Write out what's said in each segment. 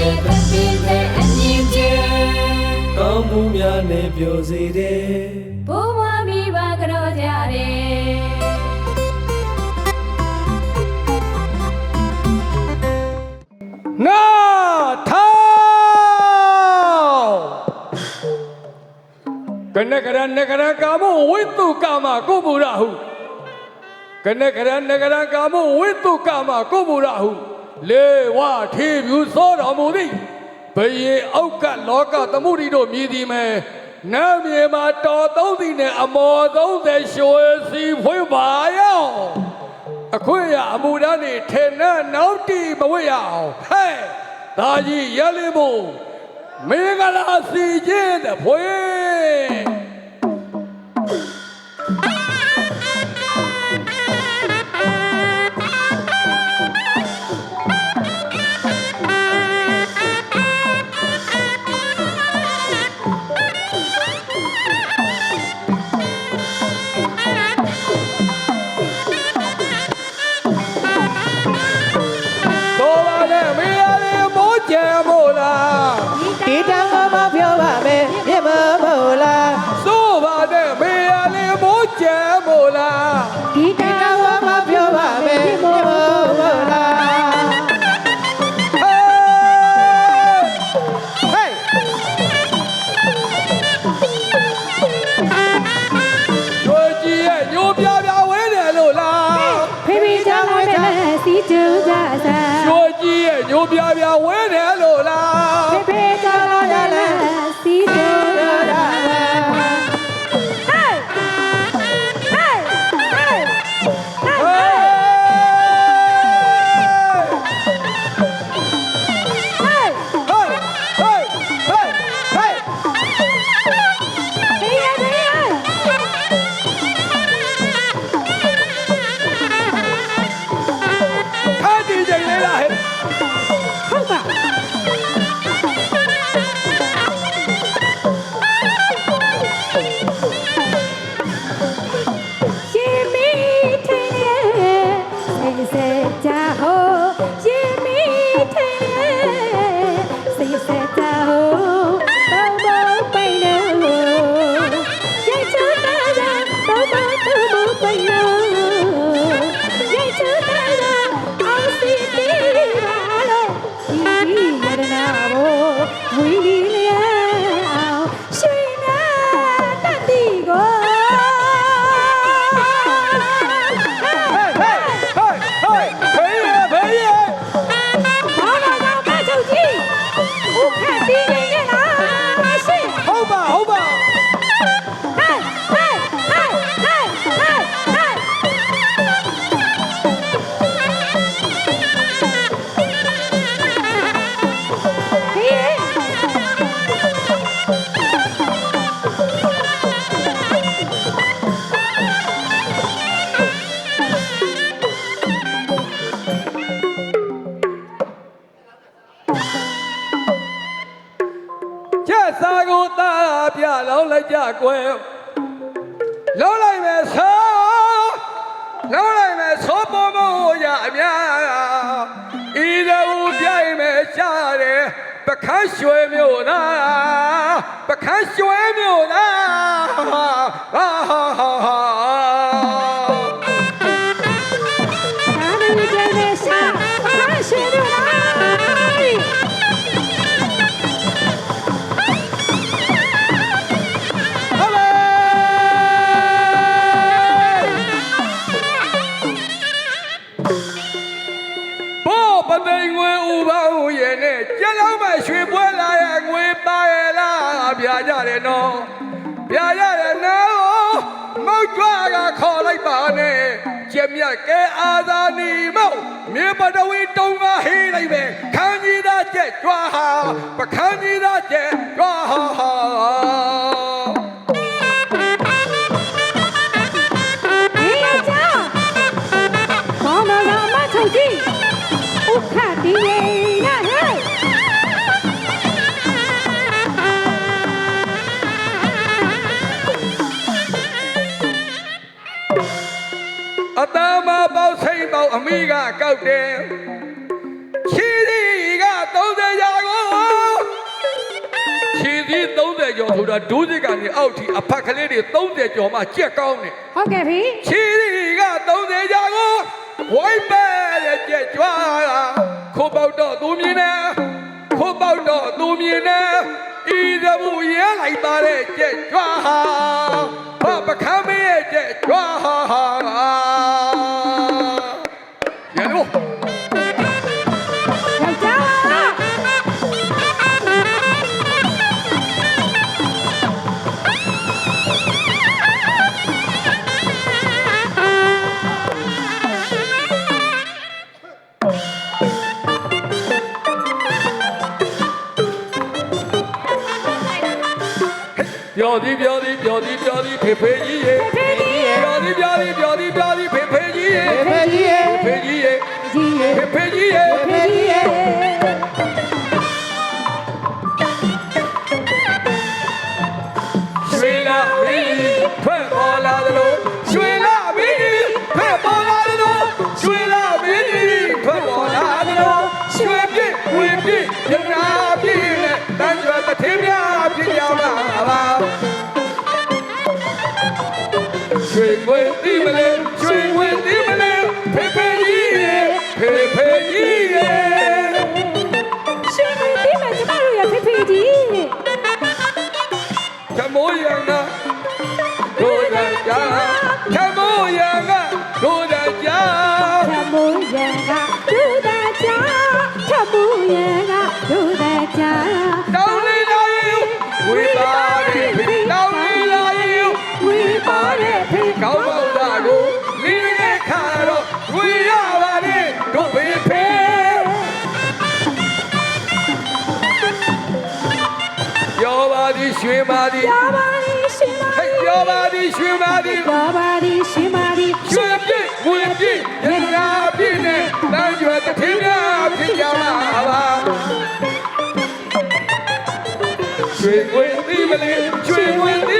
ကျေပြည့်တဲ့အမြင့်ကျဲကောင်းမှုများနဲ့ပြောစေတယ်ဘုံမမိဘကြောကြတယ်နာထောင်းကနကရနကရကာမဝိတုကာမကိုမူရဟုကနကရနကရကာမဝိတုကာမကိုမူရဟု လေဝထေဖြူစောတော်မူသည်ဘယေအောက်ကလောကသမှုရိတို့မြည်သည်မဲ့နာမြေမှာတော်သုံးသည်နဲ့အမော်30ရွှေစီဖွင့်ပါရောအခွင့်ရအမှုတန်းနေထေနဲ့နောက်တီမဝိရအောင်ဟဲ့ဒါကြီးရလင်းမို့မင်္ဂလာစီခြင်းတဲ့ဖွင့် ဒီဒီတောတောင်င်ကမပြောပါမယ်မြတ်မမို့လားဟေးဟေးကျွေကြီးရဲ့ညိုပြပြဝဲတယ်လို့လားဖေဖေချောင်းဝင်တဲ့စီကျူးကြစားကျွေကြီးရဲ့ညိုပြပြဝဲတယ်လို့လားဖေဖေချောင်း ရှင် စားကိုတာပြလောင်းလိုက်ကြကွယ်လောင်းလိုက်မယ်ဆောလောင်းလိုက်မယ်ဆောပေါ်မို့ရအများဤသူပြိုင်မယ်ရှားတယ်ပခန်းရွှေမြို့သားပခန်းရွှေမြို့သားဟာဟာဟာ ပေါင်းရဲ့နဲ့ကြက်လုံးမရွှေပွဲလာရဲ့ငွေပါရဲ့လားပြကြတယ်နော်ပြကြတယ်နော်မောက်ကြွားကခေါ်လိုက်ပါနဲ့ကျက်မြတ်ကဲအာသာနီမောက်မြေပတဝီတုံးကဟေးလိုက်ပဲခန်းကြီးသားကျက်ကြွားဟာပခန်းကြီးသားကျက်ကြွားဟာဟာဟေး ကောက်တယ်ခြေသီးက30ရာကိုခြေသီး30ကျော်ဆိုတာဒုစစ်ကနေအောက်ထိအဖက်ကလေးတွေ30ကျော်မှကြက်ကောင်းတယ်ဟုတ်ကဲ့ပြီခြေသီးက30ရာကိုဝိုင်းပဲရဲ့ကြက်ကြွားခိုးပေါက်တော့သူမြင်နေခိုးပေါက်တော့သူမြင်နေဤသမှုရဲလိုက်ပါတဲ့ကြက်ကြွားဟာပခမ်းမရဲ့ကြက်ကြွားဟာ ပြောသည်ပြောသည်ပြောသည်ပြောသည်ဖေဖေကြီးရေပြောသည်ပြောသည်ပြောသည်ပြောသည်ဖေဖေကြီးရေဖေဖေကြီးရဲ့ဖေကြီးရေကြီးရဲ့ဖေဖေကြီးရေဖေကြီးရဲ့ရွှေ ရွှေဝင်းဒီမလေးရွှေ ရွှေပါသည်ရပါလိရှင်ပါဟဲ့ပြောပါသည်ရွှေပါသည်ရပါလိရှင်ပါလိရွှေပြည့်ဝင်ပြည့်ရနာပြည့်နဲ့တန်းကျွတ်တထင်းများဖြစ်ကြမှာပါရွှေဝင်သီးမလေးရွှေဝင်သီး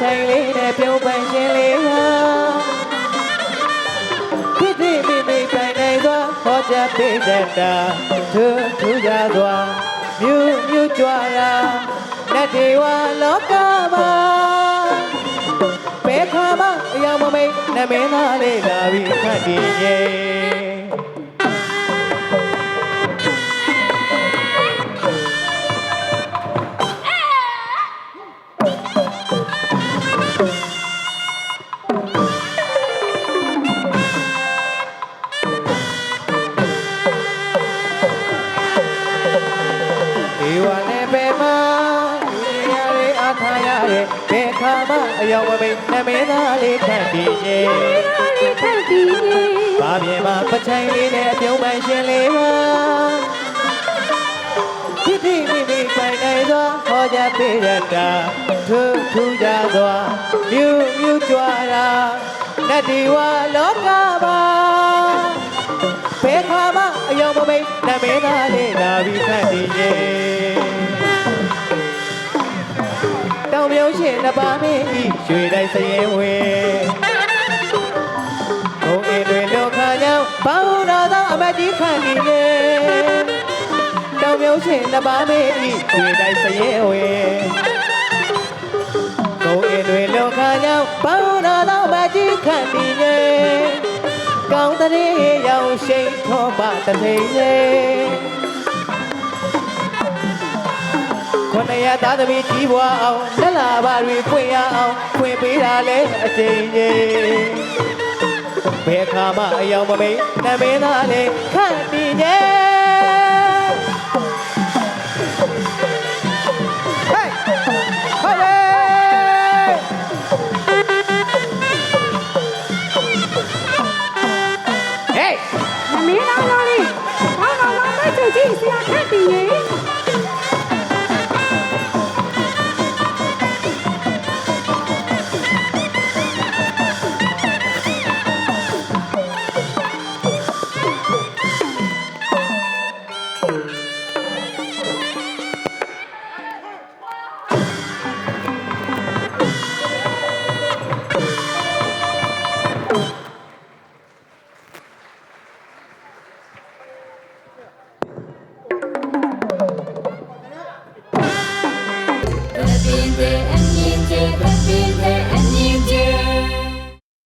ချိုင်လေးနဲ့ပြုံးပန်းရှင်လေးဟာဖြစ်ဖြစ်မိမိပိုင်နိုင်သောဟောကြားပေးတတ်တာသူထူကြစွာမြူးမြူးကြွားတာနတ်ဒီဝလောကမှာဘယ်ခါမှအယောင်မမိတ်နမင်းသားလေးလာပြီးခတ်တည်ရဲ့ ဒီဝနဲ့ပဲမှာဒီရရဲ့အထားရရဲ့ဘယ်ခါမှအယောင်မမိတ်နမင်းသားလေးခန့်တည်ရဲ့လေးခတ်ဒီရဲ့ဘာပြေမှာပချိုင်လေးနဲ့ပြုံးပန်းရှင်လေးပါဒီဒီမိမိပိုင်နိုင်သောဟောကြားပေးရတာထူးထူးကြစွာမြူးမြူးကြွားတာနတ်ဒီဝလောကမှာ ဘယ်ခါမှအယောင်မမိတ်နမင်းသားလေးလာပြီးခန့်တည်ရဲ့တောင်ပြုံးရှင်နှစ်ပါးမင်းဤရွှေတိုင်းစရင်ဝေဘုံအင်းတွေလောခါကြောင့်ဘောင်းတော်သောအမတ်ကြီးခန့်တည်ရဲ့တောင်ပြုံးရှင်နှစ်ပါးမင်းဤရွှေတိုင်းစရင်ဝေဘုံအင်းတွေလောခါကြောင့်ဘောင်းတော်သောည်းရော င်ရှိန်ထောပါတထိန်လေးခொနရသားသမီးကြီးပွားအောင်လက်လာပါတွေဖွင့်ရအောင်ဖွင့်ပေးတာလဲအချိန်ကြီးဘယ်ခါမှအယောင်မမိတ်နမင်းသားလဲခန့်တည်နေ ဟေး